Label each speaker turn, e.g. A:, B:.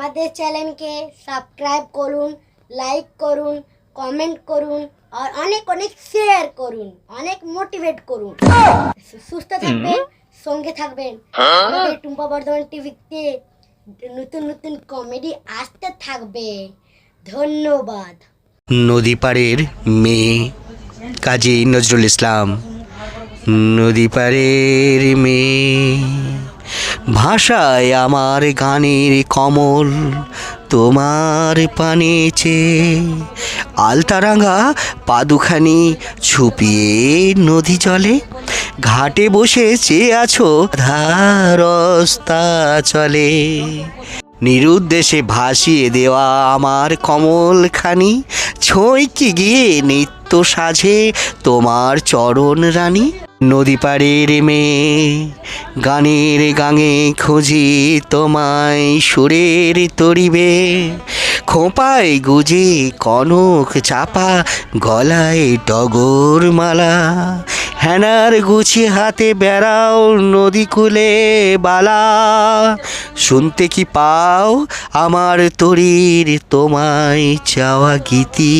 A: আমাদের চ্যানেলকে সাবস্ক্রাইব করুন লাইক করুন কমেন্ট করুন আর অনেক অনেক শেয়ার করুন অনেক মোটিভেট করুন। সুস্থ থাকবেন সঙ্গে থাকবেন। আমাদের টুম্পা বর্ধমান টিভিতে নতুন নতুন কমেডি আসতে থাকবে। ধন্যবাদ।
B: নদী পাড়ের মেয়ে কাজী নজরুল ইসলাম। নদী পাড়ের মেয়ে ভাষায় আমার গানের কমল তোমার পানে চেয়ে। আলতারাঙ্গা পাদুখানি ছুপিয়ে নদী জলে, ঘাটে বসে চেয়ে আছো ধারস্তা চলে। নিরুদ্দেশে ভাসিয়ে দেওয়া আমার কমলখানি, ছইকে গিয়ে নিত্য সাজে তোমার চরণ রানী। নদী পাড়ের মেয়ে, গানের গাঙে খুঁজি তোমায় সুরের তরিবে। খোঁপায় গুজে কনক চাপা, গলায় টগর মালা। হ্যানার গুছি হাতে বেড়াও নদী কূলে বালা। শুনতে কি পাও আমার তরির, তোমায় চাওয়া গীতি?